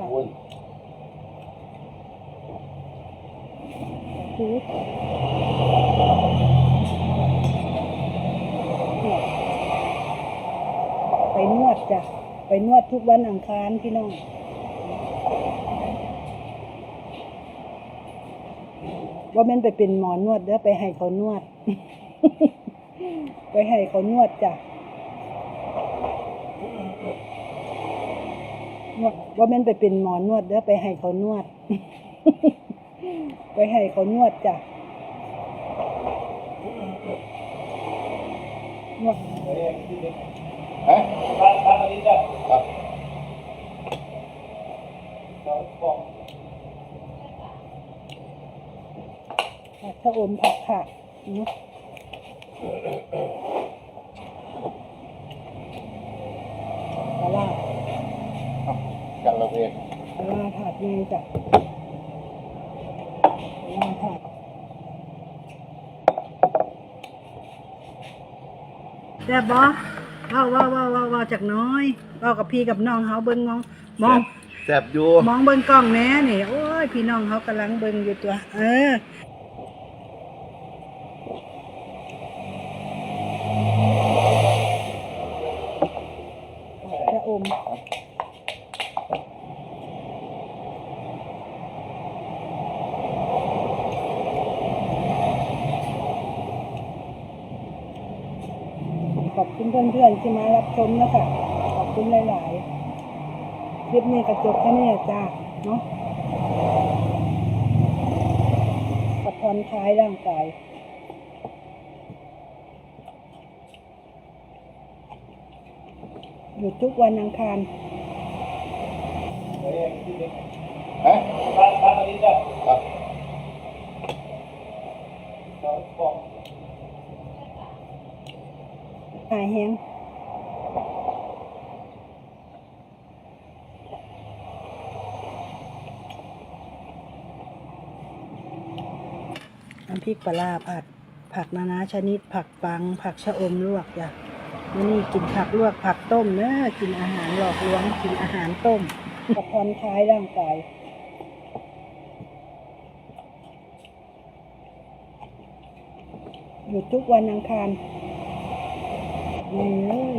ค่ะโอ้ยทูไปนวดจ้ะ ไปนวดทุกวันอังคารพี่น้องว่าแม่นไปเป็นหมอนวดเด้อไปให้เขานวด ไปให้เขานวดจ้ะ นวดว่าแม่นไปเป็นหมอนวดเด้อไปให้เขานวด ไปให้เขานวดจ้ะนวดฮะครับผักชะอมผักผักเนาะปลาล่า กันละเวงปลาล่าผัดยังจ้ะลาล่าผัดแซ่บบ่ว้าวว้าวว้าวว้าวว้าจากน้อยว้ากับพี่กับน้องเขาเบิ่งมองมองแซบอยู่ มองเบิ่งกล้องแหน่นี่ โอ้ย พี่น้องเขากำลังเบิ่งอยู่ตัว เออ จะอมข อบคุณเพื่อนๆที่มารับชมนะคะขอบคุณหลายๆ คลิปนี้กระจบแค่นี้จ้าเนาะปัดผ่อนคลายร่างกายอยู่ทุกวันอังคารฮะครับ หายแห้งน้ำพริกปลาผัด ผักนานาชนิด ผักปัง ผักชะอมลวกจ้ะวันนี้กินผักลวกผักต้มเนอะกินอาหารหลอกลวง กินอาหารต้มกับผ่อนคลายร่างกายอยู่ทุกวันอังคาร อืม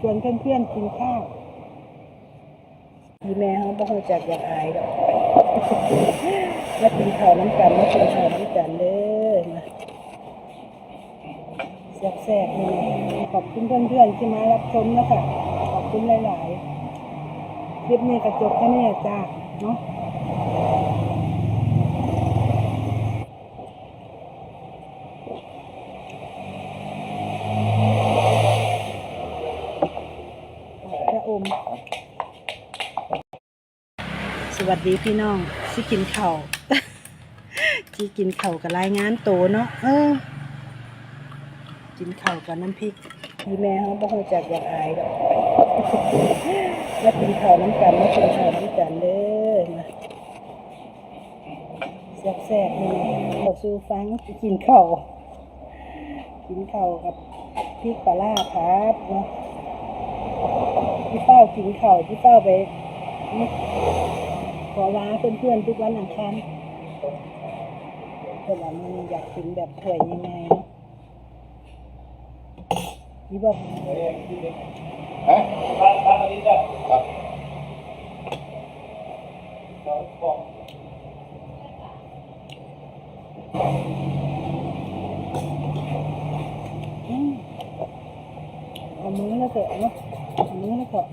ชวนเพื่อนๆกินข้าวพี่แม่เขาบ่ฮู้จักอยากอายดอกมากินข้าวน้ำกันมากินข้าวน้ำกันเด้อมาแซ่บๆนี่ขอบคุณเพื่อนๆที่มารับชมนะคะขอบคุณหลายๆ คลิปนี้กระจบแค่นี้จ้าเนาะพระอม สวัสดีพี่น้องที่กินเข่าวที่กินเข่ากับรายงานโตเนาะเออ กินเข่ากับน้ำพริกพี่แม่เขาบ่ฮู้จักอยากอายดอก มากินข้าวน้ำกันมากินข้าวน้ำกันเด้อมาแซ่บๆนี่ขอสู้ฟังกินข้าวกินข้าวกับพริกปลาร้าครับเนาะพี่เป้ากินข้าวพี่เป้าไปขอลาเพื่อนๆทุกวันอังคารเพื่อนว่ามันอยากกินแบบถ้วยยังไงเนาะนี่บอก ฮะครับอืมเอามือแล้วเถอะเนาะเอามือแล้วเถอะ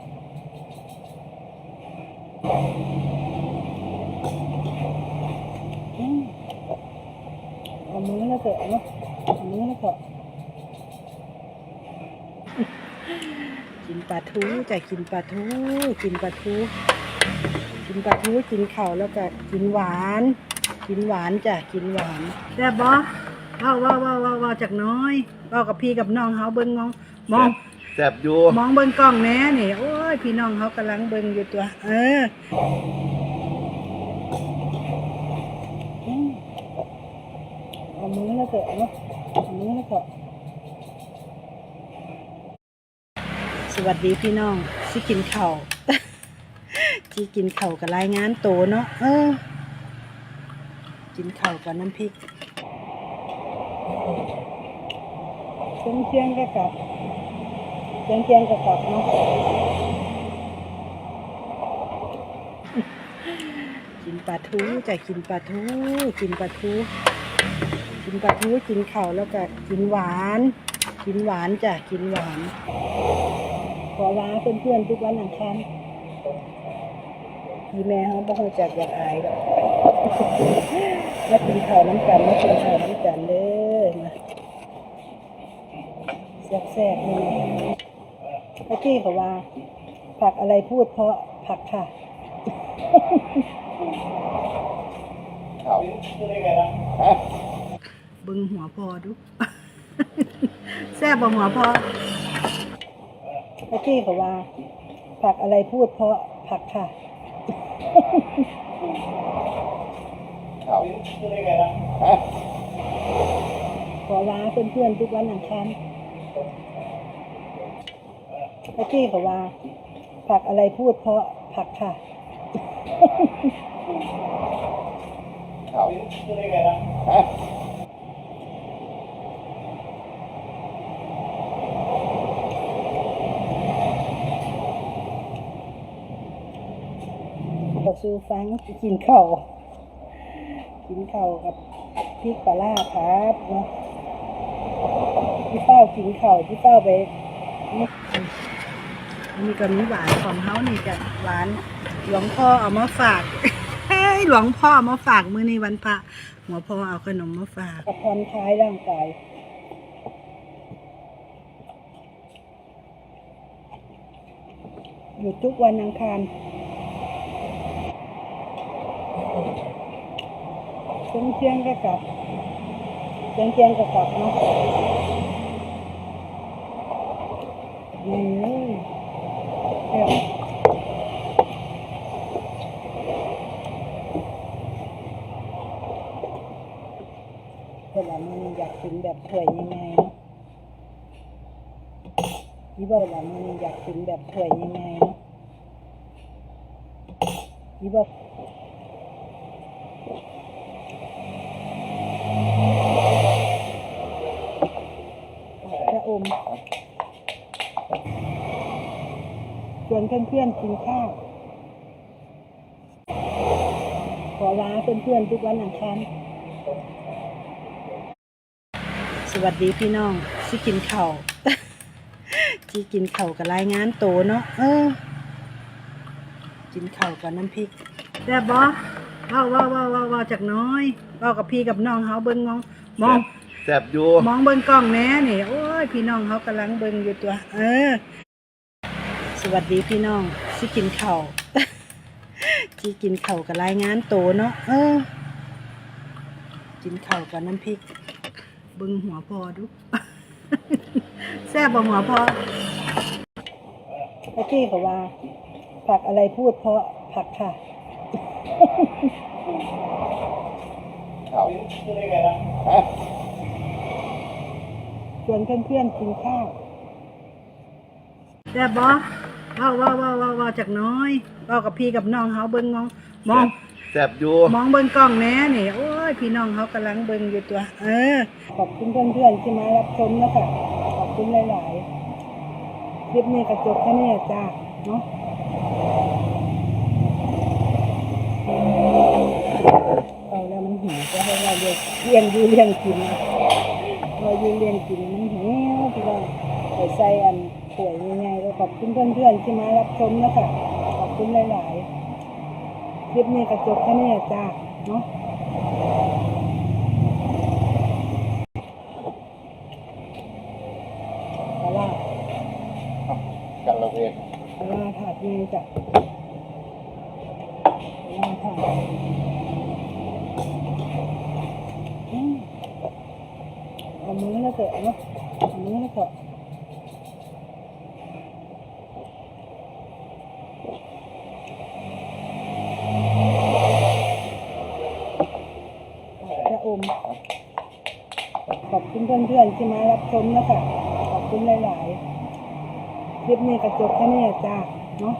อืมเอามือแล้วเถอะเนาะเอามือแล้วเถอะ กินปลาทูจะกินปลาทูกินปลาทูกินปลาทูกินข้าวแล้วก็กินหวาน กินหวานจ้ะกินหวานแซ่บบ่ว้าวว้าวว้าวว้าวว้าวจากน้อยว้าวกับพี่กับน้องเขาเบิ่งมองมองแซ่บอยู่มองเบิ่งกล้องแหน่นี่โอ้ยพี่น้องเขากำลังเบิ่งอยู่ตัว เอออืมมือแล้วเถอะเนาะเอามือแล้วเถอะ สวัสดีพี่น้องที่กินเข้าวที่กินเข้ากับรายงานโตเนาะเออ กินเข้ากับน้ำพริกเชียงเชียงก็กลับเชียงเชียงก็กลับเนาะกินปลาทูจะกินปลาทู กินปลาทู กินปลาทูกินเข้าแล้วก็กินหวาน กินหวานจ้ะกินหวาน ขอลาเพื่อนๆทุกวันอังคารพี่แม่เขาบ่ฮู้จักอยากอายดอกมากินข้าวน้ำกันมากินข้าวน้ำกันเด้อมาแซ่บๆนี่เมื่อกี้เขาว่า ผักอะไรพูดเพราะผักค่ะครับฮะเบึงหัวพอดู แซ่บบ่หัวพอเมื่อกี้เขาว่า ผักอะไรพูดเพราะผักค่ะครับฮะขอลาเพื่อนๆทุกวันอังคารเมื่อกี้เขาว่า ผักอะไรพูดเพราะผักค่ะครับฮะ ขอ สู้ฟังกินข้าวกินข้าวกับพริกปลาร้าครับเนาะพี่เป้ากินข้าวพี่เป้าไปนี่อันนี้ก็มีหวานของเฮานี่จ้ะหวานหลวงพ่อเอามาฝากเฮ้หลวงพ่อเอามาฝากมื้อนี้วันพระหัวพ่อเอาขนมมาฝากกับผ่อนคลายร่างกายอยู่ทุกวันอังคาร เชียงเชียงก็กลับเชียงเชียงก็กลับเนาะนี่เลยเอ้ยเวลามันอยากกินแบบถ้วยยังไงเนาะนี่บอกวลามันอยากกินแบบถ้วยยังไงเนาะนี่บอก พระอ มชวนเพื่อนๆกินข้าวขอลาเพื่อนๆทุกวันอังคารสวัสดีพี่น้องที่กินข้าวที่กินข้าวกับรายงานโตเนาะเออ กินข้าวกับน้ำพริกแซ่บบ่ว้าวว้าวว้าวว้าวจากน้อยว้ากับพี่กับน้องเขาเบิ่งมองมอง แซ่บอยู่มองเบิ่งกล้องแน่นี่โอ้ยพี่น้องเขากำลังเบิ่งอยู่ตัว เออ สวัสดีพี่น้องที่กินเข้าวที่กินเข้ากับรายงานโตเนาะเออ กินข้ากับน้ำพริกเบิ่งหัวพอดูแซ่บบ่หัวพอเมื่อกี้เขาว่า ผักอะไรพูดเพราะผักค่ะครับฮะ ชวนเพื่อนๆกินข้าวแซ่บบ่ว้าวว้าวว้าวว้าวว้าวจากน้อยเว้ากับพี่กับน้องเขาเบิ่งมองมองแซ่บอยู่มองเบิ่งกล้องแหน่นี่โอ้ยพี่น้องเขากำลังเบิ่งอยู่ตัว เออ ขอบคุณเพื่อนๆที่มารับชมนะคะขอบคุณหลายๆ คลิปนี้กระจบแค่นี้จ้าเนาะเอาแล้วมันหิวจะให้เราเรียกเลี้ยงอยู่เลี้ยงกินนะ เราอยู่เลี้ยงกินมันหิวพี่น้องใส่ใส่อันป่วยยังไงก็ขอบคุณเพื่อนๆที่มารับชมนะคะขอบคุณหลายๆคลิปนี้กระจบแค่นี้จ้าเนาะแต่ว่ากันละเวกแต่ว่าถาดนี้จ้ะแต่ว่าถาดอืมเอามือแล้ว เถอะเนาะเอามือแล้วเถอะจะอม ขอบคุณเพื่อนๆที่มารับชมนะคะ ขอบคุณหลายๆ คลิปนี้กระจบแค่นี้จ้า เนาะ